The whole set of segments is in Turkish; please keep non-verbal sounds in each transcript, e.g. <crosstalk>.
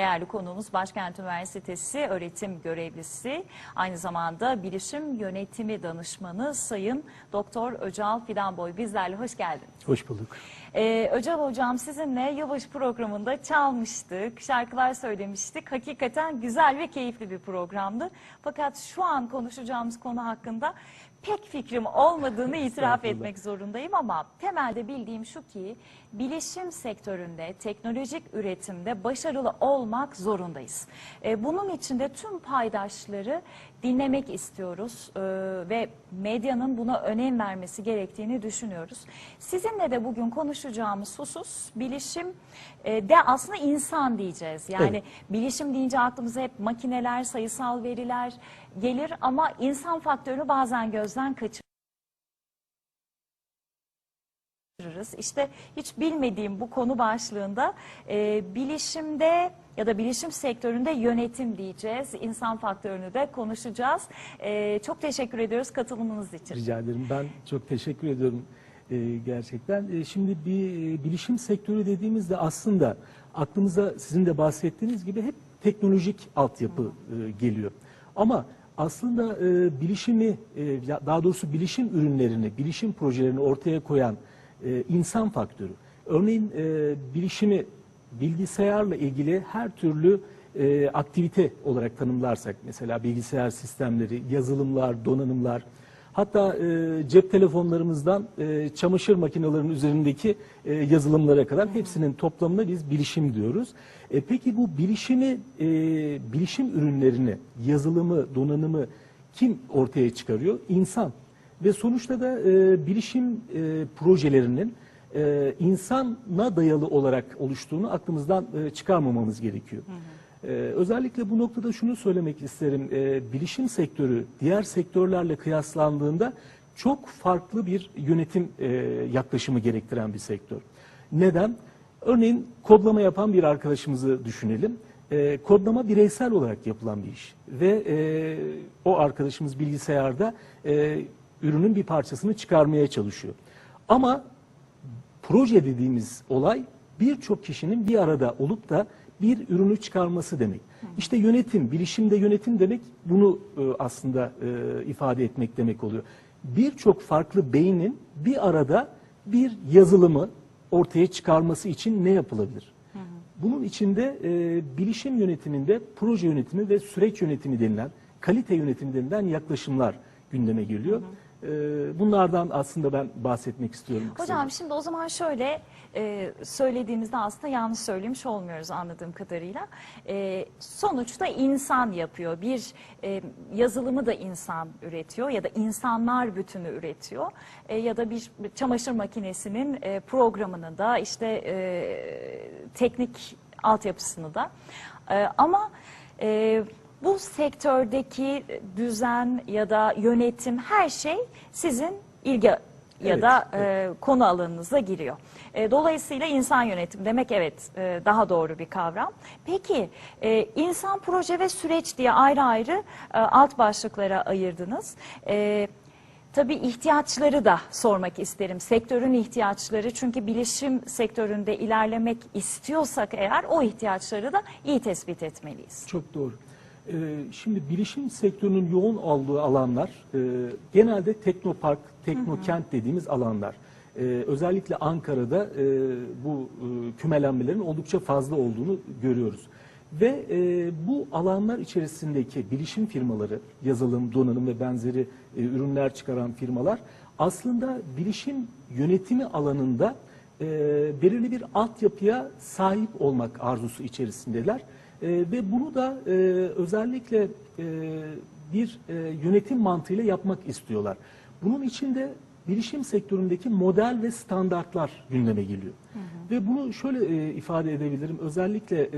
Değerli konuğumuz Başkent Üniversitesi öğretim görevlisi, aynı zamanda bilişim yönetimi danışmanı Sayın Doktor Öcal Fidanboy bizlerle hoş geldiniz. Hoş bulduk. Ee, Öcal Hocam sizinle yılbaşı programında çalmıştık, şarkılar söylemiştik. Hakikaten güzel ve keyifli bir programdı. Fakat şu an konuşacağımız konu hakkında pek fikrim olmadığını itiraf etmek zorundayım ama temelde bildiğim şu ki bilişim sektöründe, teknolojik üretimde başarılı olmak zorundayız. Ee, bunun için de tüm paydaşları dinlemek istiyoruz ee, ve medyanın buna önem vermesi gerektiğini düşünüyoruz. Sizinle de bugün konuşacağımız husus bilişim e, de aslında insan diyeceğiz. Yani Evet. bilişim deyince aklımıza hep makineler, sayısal veriler gelir ama insan faktörünü bazen gözden İşte hiç bilmediğim bu konu başlığında e, bilişimde ya da bilişim sektöründe yönetim diyeceğiz. İnsan faktörünü de konuşacağız. E, çok teşekkür ediyoruz katılımınız için. Rica ederim. Ben çok teşekkür ediyorum e, gerçekten. E, şimdi bir e, bilişim sektörü dediğimizde aslında aklımıza sizin de bahsettiğiniz gibi hep teknolojik altyapı e, geliyor. Ama aslında e, bilişimi, e, daha doğrusu bilişim ürünlerini, bilişim projelerini ortaya koyan e, insan faktörü. Örneğin e, bilişimi bilgisayarla ilgili her türlü e, aktivite olarak tanımlarsak mesela bilgisayar sistemleri, yazılımlar, donanımlar hatta e, cep telefonlarımızdan e, çamaşır makinelerinin üzerindeki e, yazılımlara kadar hepsinin toplamına biz bilişim diyoruz. E, peki bu bilişimi, e, bilişim ürünlerini, yazılımı, donanımı kim ortaya çıkarıyor? İnsan. Ve sonuçta da e, bilişim e, projelerinin e, insana dayalı olarak oluştuğunu aklımızdan e, çıkarmamamız gerekiyor. E, özellikle bu noktada şunu söylemek isterim. E, bilişim sektörü diğer sektörlerle kıyaslandığında çok farklı bir yönetim e, yaklaşımı gerektiren bir sektör. Neden? Örneğin kodlama yapan bir arkadaşımızı düşünelim. E, kodlama bireysel olarak yapılan bir iş ve e, o arkadaşımız bilgisayarda e, ürünün bir parçasını çıkarmaya çalışıyor. Ama proje dediğimiz olay birçok kişinin bir arada olup da bir ürünü çıkarması demek. İşte yönetim, bilişimde yönetim demek bunu e, aslında e, ifade etmek demek oluyor. Birçok farklı beynin bir arada bir yazılımı ortaya çıkarması için ne yapılabilir? Bunun içinde e, bilişim yönetiminde proje yönetimi ve süreç yönetimi denilen, kalite yönetimi denilen yaklaşımlar gündeme geliyor. E, bunlardan aslında ben bahsetmek istiyorum. kısaca. Hocam şimdi o zaman şöyle e, söylediğinizde aslında yanlış söylemiş olmuyoruz anladığım kadarıyla. E, sonuçta insan yapıyor. Bir e, yazılımı da insan üretiyor ya da insanlar bütünü üretiyor. Ya da bir çamaşır makinesinin programını da işte e, teknik altyapısını da. Ama bu sektördeki düzen ya da yönetim her şey sizin ilgi ya Evet, da e, konu alanınıza giriyor. E, dolayısıyla insan yönetimi demek evet e, daha doğru bir kavram. Peki e, insan proje ve süreç diye ayrı ayrı e, alt başlıklara ayırdınız. E, Tabii ihtiyaçları da sormak isterim. Sektörün ihtiyaçları çünkü bilişim sektöründe ilerlemek istiyorsak eğer o ihtiyaçları da iyi tespit etmeliyiz. Çok doğru. Ee, şimdi bilişim sektörünün yoğun olduğu alanlar e, genelde teknopark, teknokent dediğimiz alanlar. Ee, özellikle Ankara'da e, bu e, kümelenmelerin oldukça fazla olduğunu görüyoruz. Ve e, bu alanlar içerisindeki bilişim firmaları, yazılım, donanım ve benzeri e, ürünler çıkaran firmalar aslında bilişim yönetimi alanında e, belirli bir altyapıya sahip olmak arzusu içerisindeler. E, ve bunu da e, özellikle e, bir e, yönetim mantığıyla yapmak istiyorlar. Bunun için de bilişim sektöründeki model ve standartlar gündeme geliyor. Ve bunu şöyle e, ifade edebilirim. Özellikle e,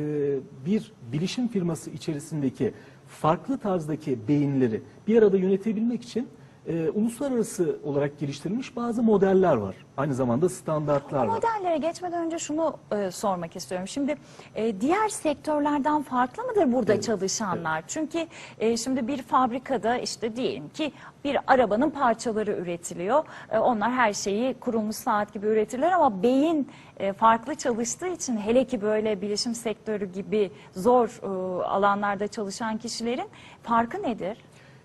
bir bilişim firması içerisindeki farklı tarzdaki beyinleri bir arada yönetebilmek için e, uluslararası olarak geliştirilmiş bazı modeller var. Aynı zamanda standartlar var. modellere geçmeden önce şunu e, sormak istiyorum. Şimdi e, diğer sektörlerden farklı mıdır burada çalışanlar? Çünkü e, şimdi bir fabrikada işte diyelim ki bir arabanın parçaları üretiliyor. E, onlar her şeyi kurulmuş saat gibi üretirler ama beyin e, farklı çalıştığı için hele ki böyle bilişim sektörü gibi zor e, alanlarda çalışan kişilerin farkı nedir?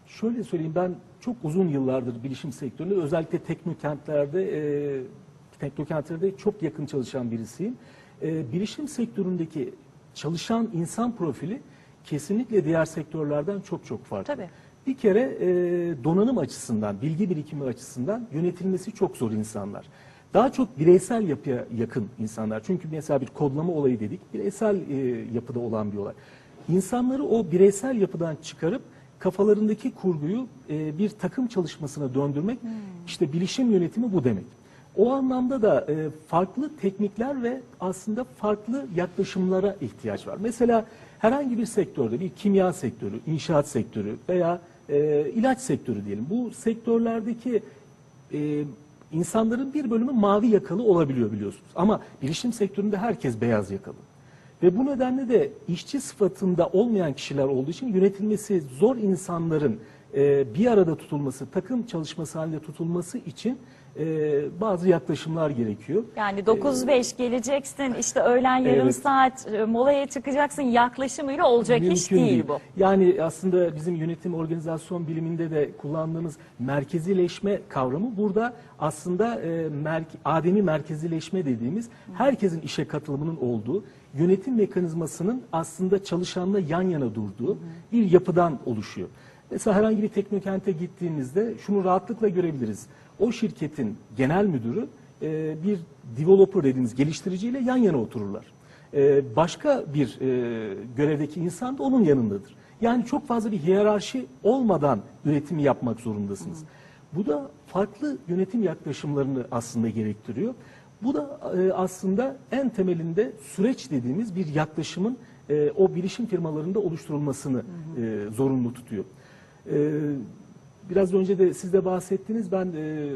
Şöyle söyleyeyim ben çok uzun yıllardır bilişim sektöründe özellikle teknokentlerde e, teknokentlerde çok yakın çalışan birisiyim. E, bilişim sektöründeki çalışan insan profili kesinlikle diğer sektörlerden çok çok farklı. Tabii. Bir kere e, donanım açısından, bilgi birikimi açısından yönetilmesi çok zor insanlar. Daha çok bireysel yapıya yakın insanlar. Çünkü mesela bir kodlama olayı dedik, bireysel e, yapıda olan bir olay. İnsanları o bireysel yapıdan çıkarıp kafalarındaki kurguyu e, bir takım çalışmasına döndürmek, işte bilişim yönetimi bu demek. O anlamda da e, farklı teknikler ve aslında farklı yaklaşımlara ihtiyaç var. Mesela herhangi bir sektörde, bir kimya sektörü, inşaat sektörü veya e, ilaç sektörü diyelim. Bu sektörlerdeki e, insanların bir bölümü mavi yakalı olabiliyor biliyorsunuz. Ama bilişim sektöründe herkes beyaz yakalı. Ve bu nedenle de işçi sıfatında olmayan kişiler olduğu için yönetilmesi zor insanların e, bir arada tutulması, takım çalışması halinde tutulması için e, bazı yaklaşımlar gerekiyor. Yani 9-5 geleceksin işte öğlen yarım Evet. saat e, molaya çıkacaksın yaklaşımıyla olacak iş Mümkün değil, bu. Yani aslında bizim yönetim organizasyon biliminde de kullandığımız merkezileşme kavramı burada aslında e, merke, ademi merkezileşme dediğimiz herkesin işe katılımının olduğu, yönetim mekanizmasının aslında çalışanla yan yana durduğu bir yapıdan oluşuyor. Mesela herhangi bir teknokente gittiğimizde şunu rahatlıkla görebiliriz. O şirketin genel müdürü e, bir developer dediğimiz geliştiriciyle yan yana otururlar. Ee, başka bir e, görevdeki insan da onun yanındadır. Yani çok fazla bir hiyerarşi olmadan üretimi yapmak zorundasınız. Bu da farklı yönetim yaklaşımlarını aslında gerektiriyor. Bu da e, aslında en temelinde süreç dediğimiz bir yaklaşımın e, o bilişim firmalarında oluşturulmasını e, zorunlu tutuyor. E, Biraz önce de siz de bahsettiniz. Ben e,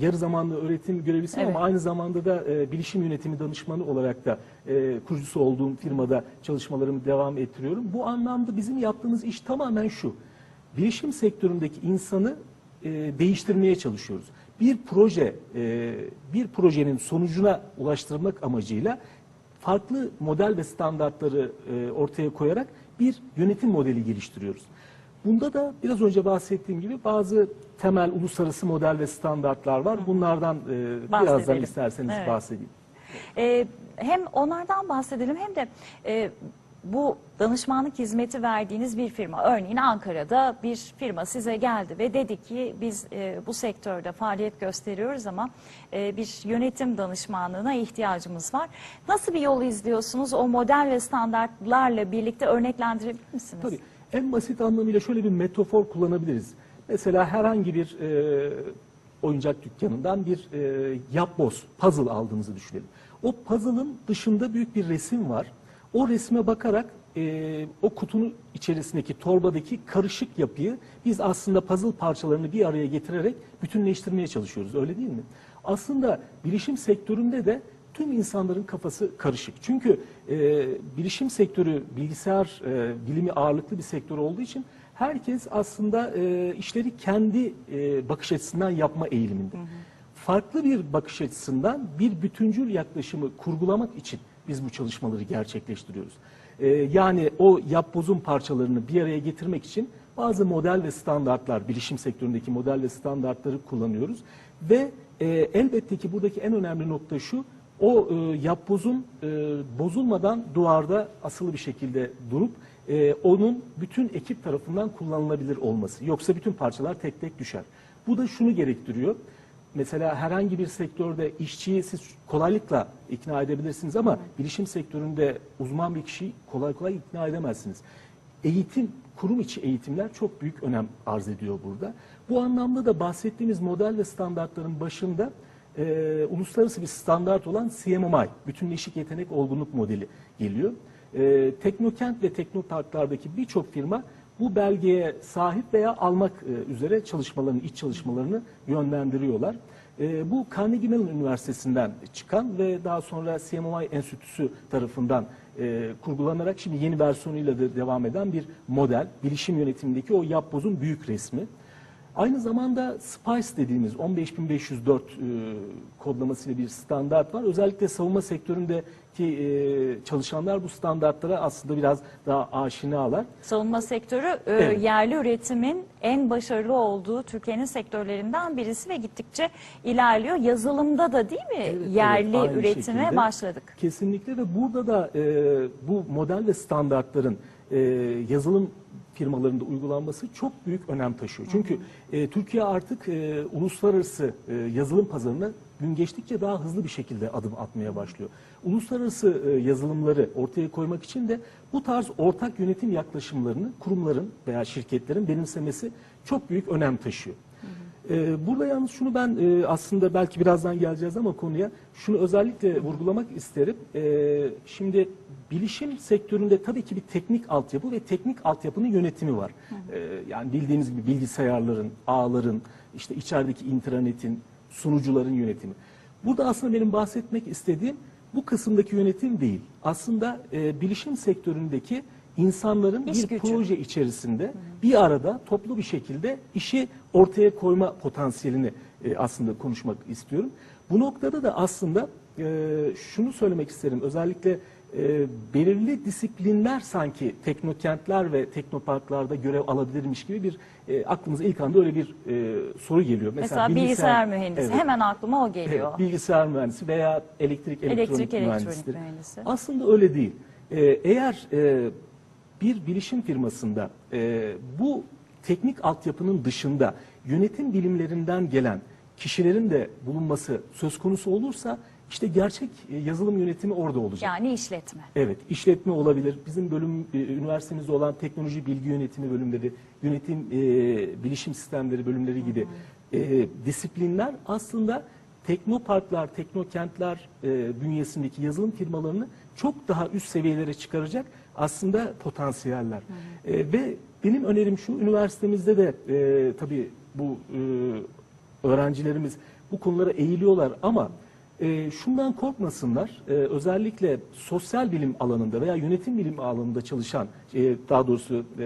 yarı zamanlı öğretim görevlisiyim Evet. ama aynı zamanda da e, bilişim yönetimi danışmanı olarak da e, kurucusu olduğum firmada çalışmalarımı devam ettiriyorum. Bu anlamda bizim yaptığımız iş tamamen şu. Bilişim sektöründeki insanı e, değiştirmeye çalışıyoruz. Bir proje, e, bir projenin sonucuna ulaştırmak amacıyla farklı model ve standartları e, ortaya koyarak bir yönetim modeli geliştiriyoruz. Bunda da biraz önce bahsettiğim gibi bazı temel uluslararası model ve standartlar var. Bunlardan e, birazdan isterseniz Evet. bahsedeyim. Ee, hem onlardan bahsedelim hem de e, bu danışmanlık hizmeti verdiğiniz bir firma, örneğin Ankara'da bir firma size geldi ve dedi ki biz e, bu sektörde faaliyet gösteriyoruz ama e, bir yönetim danışmanlığına ihtiyacımız var. Nasıl bir yol izliyorsunuz? O model ve standartlarla birlikte örneklendirebilir misiniz? Tabii en basit anlamıyla şöyle bir metafor kullanabiliriz. Mesela herhangi bir e, oyuncak dükkanından bir e, yapboz, puzzle aldığınızı düşünelim. O puzzle'ın dışında büyük bir resim var. O resme bakarak e, o kutunun içerisindeki torbadaki karışık yapıyı biz aslında puzzle parçalarını bir araya getirerek bütünleştirmeye çalışıyoruz. Öyle değil mi? Aslında bilişim sektöründe de tüm insanların kafası karışık. Çünkü e, bilişim sektörü bilgisayar e, bilimi ağırlıklı bir sektör olduğu için herkes aslında e, işleri kendi e, bakış açısından yapma eğiliminde. Farklı bir bakış açısından bir bütüncül yaklaşımı kurgulamak için biz bu çalışmaları gerçekleştiriyoruz. E, yani o yapbozun parçalarını bir araya getirmek için bazı model ve standartlar, bilişim sektöründeki model ve standartları kullanıyoruz. Ve e, elbette ki buradaki en önemli nokta şu, o e, yapbozun e, bozulmadan duvarda asılı bir şekilde durup e, onun bütün ekip tarafından kullanılabilir olması. Yoksa bütün parçalar tek tek düşer. Bu da şunu gerektiriyor. Mesela herhangi bir sektörde işçiyi siz kolaylıkla ikna edebilirsiniz ama bilişim sektöründe uzman bir kişiyi kolay kolay ikna edemezsiniz. Eğitim, kurum içi eğitimler çok büyük önem arz ediyor burada. Bu anlamda da bahsettiğimiz model ve standartların başında e, uluslararası bir standart olan CMMI, Bütünleşik Yetenek Olgunluk Modeli geliyor. E, Teknokent ve Teknoparklardaki birçok firma bu belgeye sahip veya almak e, üzere çalışmalarını, iç çalışmalarını yönlendiriyorlar. E, bu Carnegie Mellon Üniversitesi'nden çıkan ve daha sonra CMMI Enstitüsü tarafından e, kurgulanarak şimdi yeni versiyonuyla da devam eden bir model. Bilişim yönetimindeki o yapbozun büyük resmi. Aynı zamanda SPICE dediğimiz 15504 e, kodlamasıyla bir standart var. Özellikle savunma sektöründeki e, çalışanlar bu standartlara aslında biraz daha aşinalar. Savunma sektörü e, Evet. yerli üretimin en başarılı olduğu Türkiye'nin sektörlerinden birisi ve gittikçe ilerliyor. Yazılımda da değil mi Evet, yerli evet, üretime şekilde. başladık. Kesinlikle ve burada da e, bu model ve standartların e, yazılım firmalarında uygulanması çok büyük önem taşıyor. Çünkü e, Türkiye artık e, uluslararası e, yazılım pazarına gün geçtikçe daha hızlı bir şekilde adım atmaya başlıyor. Uluslararası e, yazılımları ortaya koymak için de bu tarz ortak yönetim yaklaşımlarını kurumların veya şirketlerin benimsemesi çok büyük önem taşıyor. Ee, burada yalnız şunu ben e, aslında belki birazdan geleceğiz ama konuya şunu özellikle vurgulamak isterim. Ee, şimdi bilişim sektöründe tabii ki bir teknik altyapı ve teknik altyapının yönetimi var. Ee, yani bildiğiniz gibi bilgisayarların, ağların, işte içerideki intranetin, sunucuların yönetimi. Burada aslında benim bahsetmek istediğim bu kısımdaki yönetim değil. Aslında e, bilişim sektöründeki insanların İş bir gücü. proje içerisinde bir arada toplu bir şekilde işi ortaya koyma potansiyelini e, aslında konuşmak istiyorum. Bu noktada da aslında e, şunu söylemek isterim. Özellikle e, belirli disiplinler sanki teknokentler ve teknoparklarda görev alabilirmiş gibi bir e, aklımıza ilk anda öyle bir e, soru geliyor. Mesela, bilgisayar, mühendisi Evet. hemen aklıma o geliyor. Evet, bilgisayar mühendisi veya elektrik elektronik, Elektrik elektronik mühendisi. Aslında öyle değil. Eğer e, bir bilişim firmasında e, bu teknik altyapının dışında yönetim bilimlerinden gelen kişilerin de bulunması söz konusu olursa işte gerçek e, yazılım yönetimi orada olacak. Yani işletme. Evet, işletme olabilir. Bizim bölüm e, üniversitemizde olan teknoloji bilgi yönetimi bölümleri, yönetim e, bilişim sistemleri bölümleri gibi e, disiplinler aslında teknoparklar, teknokentler e, bünyesindeki yazılım firmalarını çok daha üst seviyelere çıkaracak aslında potansiyeller. E, ve benim önerim şu, üniversitemizde de e, tabii bu e, öğrencilerimiz bu konulara eğiliyorlar ama e, şundan korkmasınlar. E, özellikle sosyal bilim alanında veya yönetim bilim alanında çalışan, e, daha doğrusu e,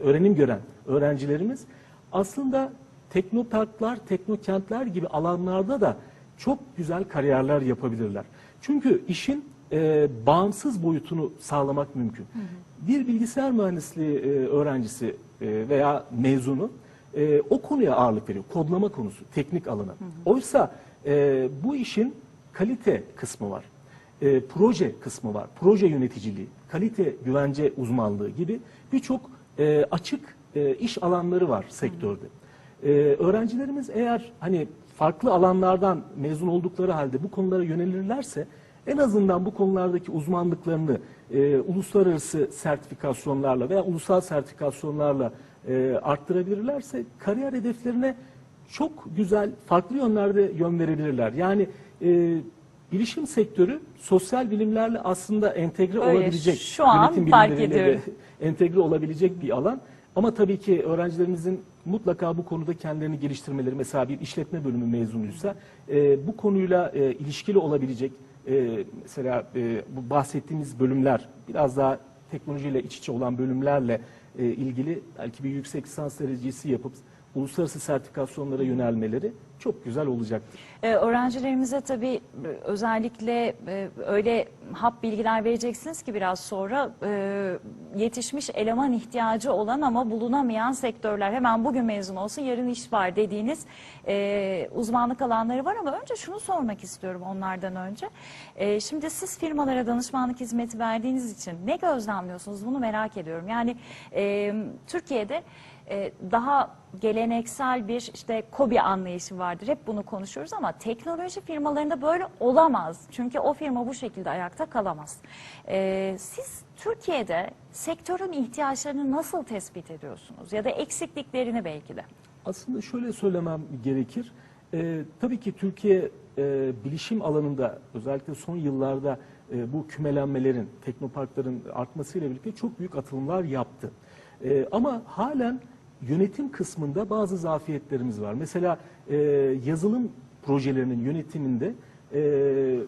öğrenim gören öğrencilerimiz aslında teknoparklar, teknokentler gibi alanlarda da çok güzel kariyerler yapabilirler. Çünkü işin e, bağımsız boyutunu sağlamak mümkün. Bir bilgisayar mühendisliği e, öğrencisi e, veya mezunu e, o konuya ağırlık veriyor. Kodlama konusu, teknik alana. Oysa e, bu işin kalite kısmı var. E, proje kısmı var. Proje yöneticiliği, kalite güvence uzmanlığı gibi birçok e, açık e, iş alanları var sektörde. E, öğrencilerimiz eğer hani farklı alanlardan mezun oldukları halde bu konulara yönelirlerse en azından bu konulardaki uzmanlıklarını e, uluslararası sertifikasyonlarla veya ulusal sertifikasyonlarla e, arttırabilirlerse kariyer hedeflerine çok güzel farklı yönlerde yön verebilirler. Yani e, bilişim sektörü sosyal bilimlerle aslında entegre Öyle, olabilecek, şu an fark ediyorum. <laughs> entegre olabilecek bir alan. Ama tabii ki öğrencilerimizin mutlaka bu konuda kendilerini geliştirmeleri, mesela bir işletme bölümü mezunuysa e, bu konuyla e, ilişkili olabilecek, e, mesela e, bu bahsettiğimiz bölümler biraz daha teknolojiyle iç içe olan bölümlerle e, ilgili belki bir yüksek lisans derecesi yapıp uluslararası sertifikasyonlara yönelmeleri çok güzel olacaktır. Ee, öğrencilerimize tabii e, özellikle e, öyle hap bilgiler vereceksiniz ki biraz sonra e, yetişmiş eleman ihtiyacı olan ama bulunamayan sektörler hemen bugün mezun olsun yarın iş var dediğiniz e, uzmanlık alanları var ama önce şunu sormak istiyorum onlardan önce. E, şimdi siz firmalara danışmanlık hizmeti verdiğiniz için ne gözlemliyorsunuz bunu merak ediyorum. Yani e, Türkiye'de e, daha geleneksel bir işte kobi anlayışı vardır. Hep bunu konuşuyoruz ama teknoloji firmalarında böyle olamaz. Çünkü o firma bu şekilde ayakta kalamaz. E, siz Türkiye'de sektörün ihtiyaçlarını nasıl tespit ediyorsunuz? Ya da eksikliklerini belki de. Aslında şöyle söylemem gerekir. Ee, tabii ki Türkiye e, bilişim alanında özellikle son yıllarda e, bu kümelenmelerin, teknoparkların artmasıyla birlikte çok büyük atılımlar yaptı. E, ama halen yönetim kısmında bazı zafiyetlerimiz var. Mesela e, yazılım projelerinin yönetiminde e,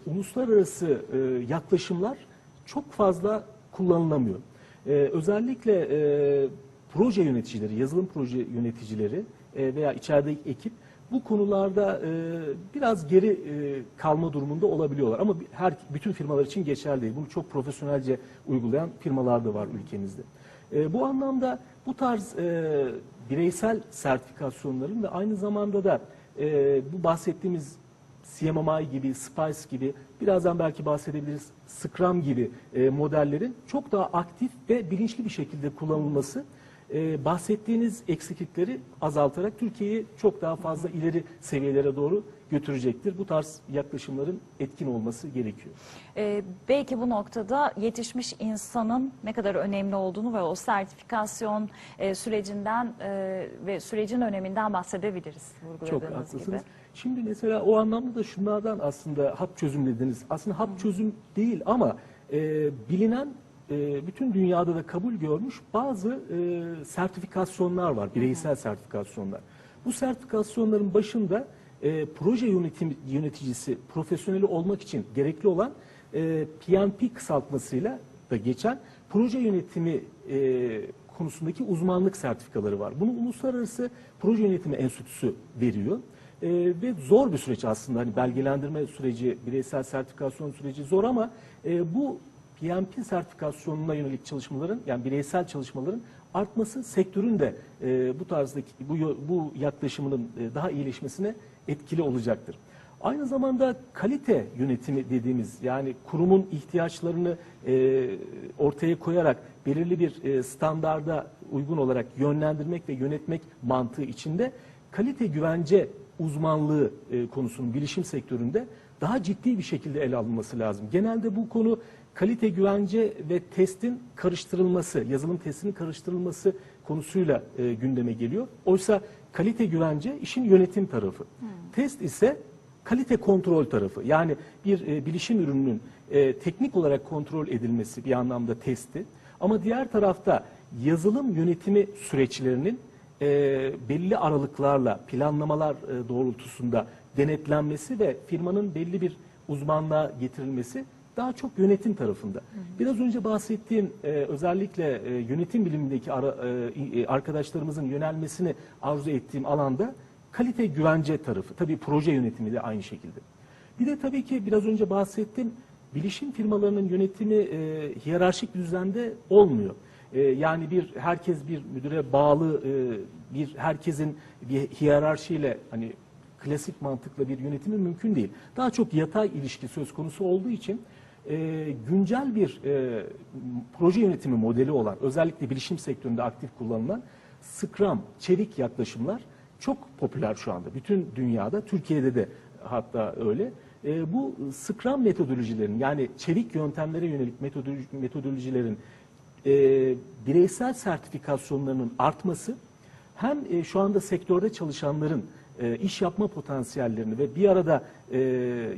uluslararası e, yaklaşımlar çok fazla kullanılamıyor. E, özellikle e, proje yöneticileri, yazılım proje yöneticileri e, veya içerideki ekip bu konularda e, biraz geri e, kalma durumunda olabiliyorlar. Ama her bütün firmalar için geçerli değil. Bunu çok profesyonelce uygulayan firmalar da var ülkemizde. E, bu anlamda bu tarz e, bireysel sertifikasyonların ve aynı zamanda da e, bu bahsettiğimiz CMMI gibi, Spice gibi, birazdan belki bahsedebiliriz, Scrum gibi e, modellerin çok daha aktif ve bilinçli bir şekilde kullanılması e, bahsettiğiniz eksiklikleri azaltarak Türkiye'yi çok daha fazla ileri seviyelere doğru götürecektir. Bu tarz yaklaşımların etkin olması gerekiyor. Ee, belki bu noktada yetişmiş insanın ne kadar önemli olduğunu ve o sertifikasyon e, sürecinden e, ve sürecin öneminden bahsedebiliriz Çok vurguladığınız gibi. haklısınız. Şimdi mesela o anlamda da şunlardan aslında hap çözüm dediniz. Aslında hap çözüm değil ama e, bilinen e, bütün dünyada da kabul görmüş bazı e, sertifikasyonlar var, bireysel sertifikasyonlar. Bu sertifikasyonların başında e, proje yönetim yöneticisi profesyoneli olmak için gerekli olan e, PMP kısaltmasıyla da geçen proje yönetimi konusundaki uzmanlık sertifikaları var. Bunu Uluslararası Proje Yönetimi Enstitüsü veriyor. E, ve zor bir süreç aslında. Hani belgelendirme süreci, bireysel sertifikasyon süreci zor ama e, bu PMP sertifikasyonuna yönelik çalışmaların yani bireysel çalışmaların artması sektörün de e, bu tarzdaki bu bu yaklaşımının e, daha iyileşmesine etkili olacaktır. Aynı zamanda kalite yönetimi dediğimiz yani kurumun ihtiyaçlarını e, ortaya koyarak belirli bir e, standarda uygun olarak yönlendirmek ve yönetmek mantığı içinde kalite güvence uzmanlığı e, konusunun bilişim sektöründe daha ciddi bir şekilde ele alınması lazım. Genelde bu konu kalite güvence ve testin karıştırılması, yazılım testinin karıştırılması konusuyla e, gündeme geliyor. Oysa kalite güvence işin yönetim tarafı. Test ise kalite kontrol tarafı. Yani bir e, bilişim ürününün e, teknik olarak kontrol edilmesi bir anlamda testi. Ama diğer tarafta yazılım yönetimi süreçlerinin e, belli aralıklarla planlamalar e, doğrultusunda denetlenmesi ve firmanın belli bir uzmanlığa getirilmesi daha çok yönetim tarafında. Biraz önce bahsettiğim e, özellikle e, yönetim bilimindeki ara, e, e, arkadaşlarımızın yönelmesini arzu ettiğim alanda kalite güvence tarafı. Tabii proje yönetimi de aynı şekilde. Bir de tabii ki biraz önce bahsettim. Bilişim firmalarının yönetimi e, hiyerarşik düzende olmuyor. E, yani bir herkes bir müdüre bağlı e, bir herkesin bir hiyerarşiyle hani klasik mantıkla bir yönetimi mümkün değil. Daha çok yatay ilişki söz konusu olduğu için e, güncel bir e, proje yönetimi modeli olan özellikle bilişim sektöründe aktif kullanılan Scrum, çevik yaklaşımlar çok popüler şu anda. Bütün dünyada, Türkiye'de de hatta öyle. E, bu Scrum metodolojilerin yani çevik yöntemlere yönelik metodoloji- metodolojilerin e, bireysel sertifikasyonlarının artması hem e, şu anda sektörde çalışanların e, iş yapma potansiyellerini ve bir arada e,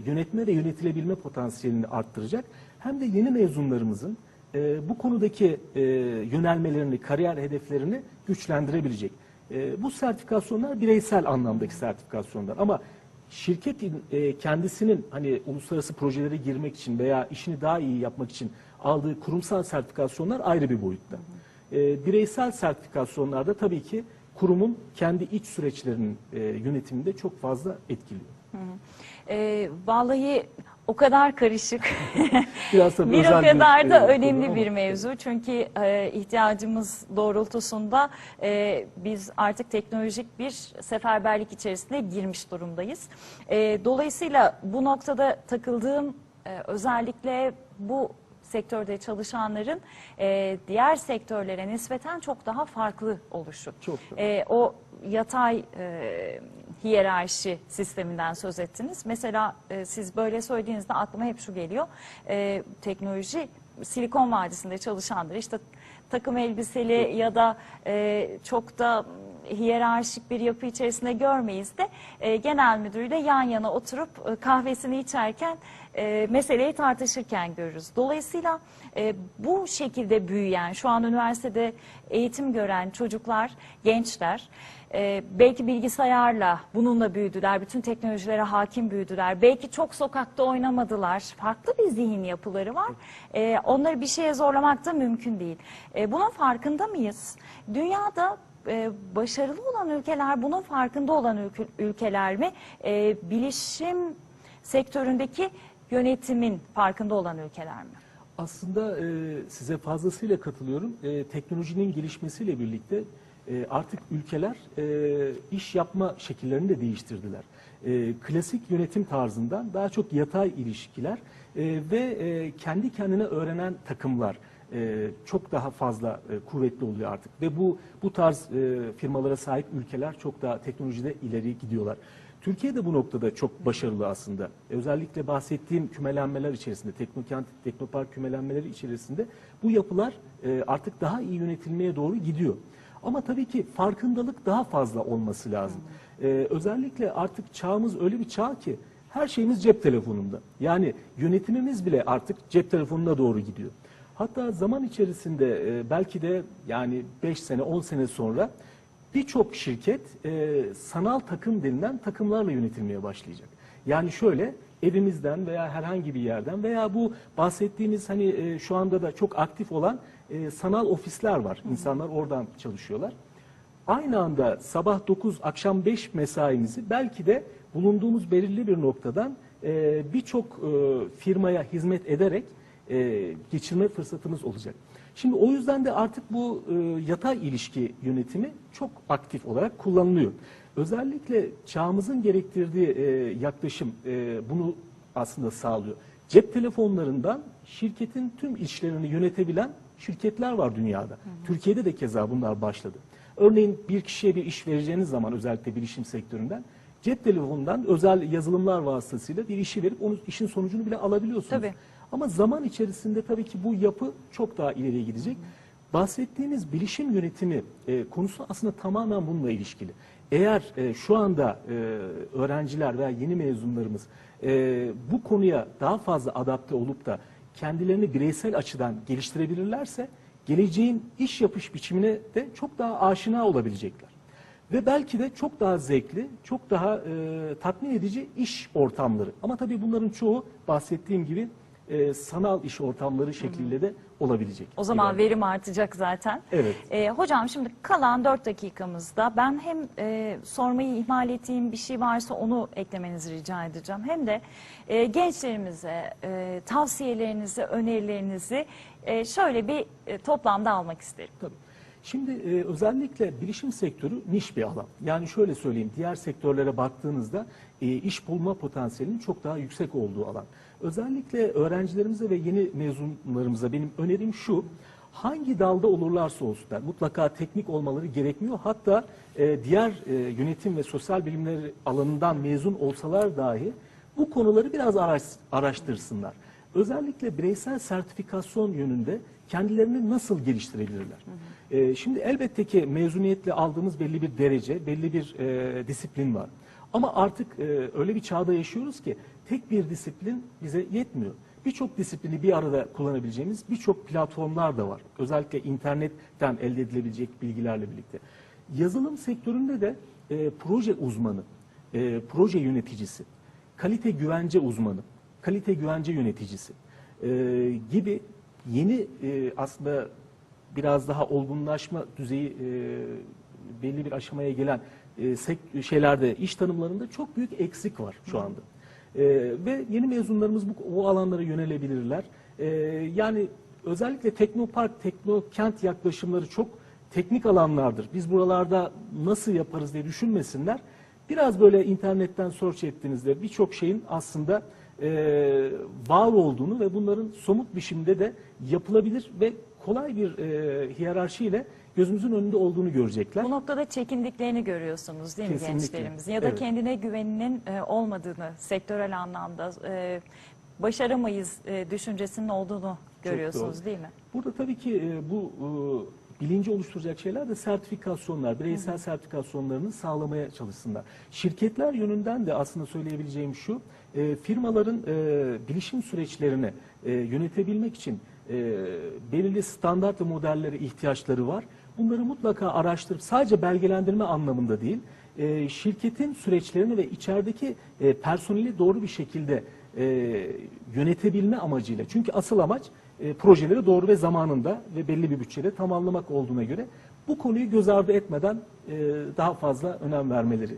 yönetme ve yönetilebilme potansiyelini arttıracak hem de yeni mezunlarımızın e, bu konudaki e, yönelmelerini, kariyer hedeflerini güçlendirebilecek. E, bu sertifikasyonlar bireysel anlamdaki sertifikasyonlar ama şirketin e, kendisinin hani uluslararası projelere girmek için veya işini daha iyi yapmak için aldığı kurumsal sertifikasyonlar ayrı bir boyutta. E, bireysel sertifikasyonlarda tabii ki kurumun kendi iç süreçlerinin e, yönetiminde çok fazla etkiliyor. Ee, vallahi o kadar karışık. <laughs> Biraz bir o özel bir, kadar da e, önemli ama- bir mevzu. Çünkü e, ihtiyacımız doğrultusunda e, biz artık teknolojik bir seferberlik içerisine girmiş durumdayız. E, dolayısıyla bu noktada takıldığım e, özellikle bu sektörde çalışanların e, diğer sektörlere nispeten çok daha farklı oluşu. Çok. E, o yatay e, hiyerarşi sisteminden söz ettiniz. Mesela e, siz böyle söylediğinizde aklıma hep şu geliyor. E, teknoloji Silikon Vadisi'nde çalışanlar işte takım elbiseli ya da e, çok da hiyerarşik bir yapı içerisinde görmeyiz de e, genel müdürüyle yan yana oturup e, kahvesini içerken e, meseleyi tartışırken görürüz. Dolayısıyla e, bu şekilde büyüyen, şu an üniversitede eğitim gören çocuklar, gençler e, belki bilgisayarla bununla büyüdüler, bütün teknolojilere hakim büyüdüler. Belki çok sokakta oynamadılar, farklı bir zihin yapıları var. E, onları bir şeye zorlamak da mümkün değil. E, bunun farkında mıyız? Dünyada e, başarılı olan ülkeler bunun farkında olan ülke- ülkeler mi? E, bilişim sektöründeki yönetimin farkında olan ülkeler mi? Aslında e, size fazlasıyla katılıyorum. E, teknolojinin gelişmesiyle birlikte e, artık ülkeler e, iş yapma şekillerini de değiştirdiler. E, klasik yönetim tarzından daha çok yatay ilişkiler e, ve e, kendi kendine öğrenen takımlar e, çok daha fazla e, kuvvetli oluyor artık. Ve bu bu tarz e, firmalara sahip ülkeler çok daha teknolojide ileri gidiyorlar. Türkiye de bu noktada çok başarılı aslında. Özellikle bahsettiğim kümelenmeler içerisinde, teknokent, teknopark kümelenmeleri içerisinde bu yapılar e, artık daha iyi yönetilmeye doğru gidiyor. Ama tabii ki farkındalık daha fazla olması lazım. E, özellikle artık çağımız öyle bir çağ ki her şeyimiz cep telefonunda. Yani yönetimimiz bile artık cep telefonuna doğru gidiyor. Hatta zaman içerisinde e, belki de yani 5 sene 10 sene sonra birçok şirket e, sanal takım denilen takımlarla yönetilmeye başlayacak. Yani şöyle evimizden veya herhangi bir yerden veya bu bahsettiğimiz hani e, şu anda da çok aktif olan e, sanal ofisler var. İnsanlar oradan çalışıyorlar. Aynı anda sabah 9 akşam 5 mesaimizi belki de bulunduğumuz belirli bir noktadan e, birçok e, firmaya hizmet ederek e, geçirme fırsatımız olacak. Şimdi o yüzden de artık bu e, yatay ilişki yönetimi çok aktif olarak kullanılıyor. Özellikle çağımızın gerektirdiği e, yaklaşım e, bunu aslında sağlıyor. Cep telefonlarından şirketin tüm işlerini yönetebilen şirketler var dünyada. Türkiye'de de keza bunlar başladı. Örneğin bir kişiye bir iş vereceğiniz zaman özellikle bilişim sektöründen cep telefonundan özel yazılımlar vasıtasıyla bir işi verip onun işin sonucunu bile alabiliyorsunuz. Tabii. Ama zaman içerisinde tabii ki bu yapı çok daha ileriye gidecek. Bahsettiğimiz bilişim yönetimi e, konusu aslında tamamen bununla ilişkili. Eğer e, şu anda e, öğrenciler veya yeni mezunlarımız e, bu konuya daha fazla adapte olup da kendilerini bireysel açıdan geliştirebilirlerse geleceğin iş yapış biçimine de çok daha aşina olabilecekler. Ve belki de çok daha zevkli, çok daha e, tatmin edici iş ortamları. Ama tabii bunların çoğu bahsettiğim gibi e, sanal iş ortamları şekliyle de olabilecek. O zaman İleride. verim artacak zaten. Evet. Ee, hocam şimdi kalan 4 dakikamızda ben hem e, sormayı ihmal ettiğim bir şey varsa onu eklemenizi rica edeceğim. Hem de e, gençlerimize e, tavsiyelerinizi, önerilerinizi e, şöyle bir e, toplamda almak isterim. Tabii. Şimdi e, özellikle bilişim sektörü niş bir alan. Yani şöyle söyleyeyim, diğer sektörlere baktığınızda e, iş bulma potansiyelinin çok daha yüksek olduğu alan. Özellikle öğrencilerimize ve yeni mezunlarımıza benim önerim şu, hangi dalda olurlarsa olsunlar mutlaka teknik olmaları gerekmiyor. Hatta e, diğer e, yönetim ve sosyal bilimler alanından mezun olsalar dahi bu konuları biraz araş, araştırsınlar. Özellikle bireysel sertifikasyon yönünde kendilerini nasıl geliştirebilirler? Ee, şimdi elbette ki mezuniyetle aldığımız belli bir derece, belli bir e, disiplin var. Ama artık e, öyle bir çağda yaşıyoruz ki tek bir disiplin bize yetmiyor. Birçok disiplini bir arada kullanabileceğimiz birçok platformlar da var. Özellikle internetten elde edilebilecek bilgilerle birlikte. Yazılım sektöründe de e, proje uzmanı, e, proje yöneticisi, kalite güvence uzmanı, kalite güvence yöneticisi e, gibi yeni e, aslında biraz daha olgunlaşma düzeyi e, belli bir aşamaya gelen e, şeylerde iş tanımlarında çok büyük eksik var şu anda. E, ve yeni mezunlarımız bu o alanlara yönelebilirler. E, yani özellikle teknopark, teknokent yaklaşımları çok teknik alanlardır. Biz buralarda nasıl yaparız diye düşünmesinler. Biraz böyle internetten search ettiğinizde birçok şeyin aslında e, var olduğunu ve bunların somut biçimde de yapılabilir ve kolay bir e, hiyerarşiyle gözümüzün önünde olduğunu görecekler. Bu noktada çekindiklerini görüyorsunuz değil mi Kesinlikle. gençlerimizin? Ya da Evet. kendine güveninin e, olmadığını sektörel anlamda e, başaramayız e, düşüncesinin olduğunu görüyorsunuz değil mi? Burada tabii ki e, bu bilinci oluşturacak şeyler de sertifikasyonlar, bireysel sertifikasyonlarını sağlamaya çalışsınlar. Şirketler yönünden de aslında söyleyebileceğim şu, e, firmaların e, bilişim süreçlerini e, yönetebilmek için e, belirli standart ve modellere ihtiyaçları var. Bunları mutlaka araştırıp sadece belgelendirme anlamında değil, e, şirketin süreçlerini ve içerideki e, personeli doğru bir şekilde e, yönetebilme amacıyla. Çünkü asıl amaç e, projeleri doğru ve zamanında ve belli bir bütçede tamamlamak olduğuna göre bu konuyu göz ardı etmeden e, daha fazla önem vermeleri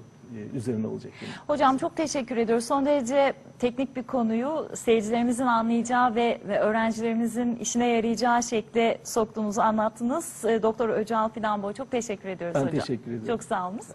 üzerine olacak. Hocam çok teşekkür ediyoruz. Son derece teknik bir konuyu seyircilerimizin anlayacağı ve, ve öğrencilerimizin işine yarayacağı şekilde soktuğunuzu anlattınız. E, Doktor Öcal Fidanboy çok teşekkür ediyoruz Ben hocam. teşekkür ediyorum. Çok sağ olunuz.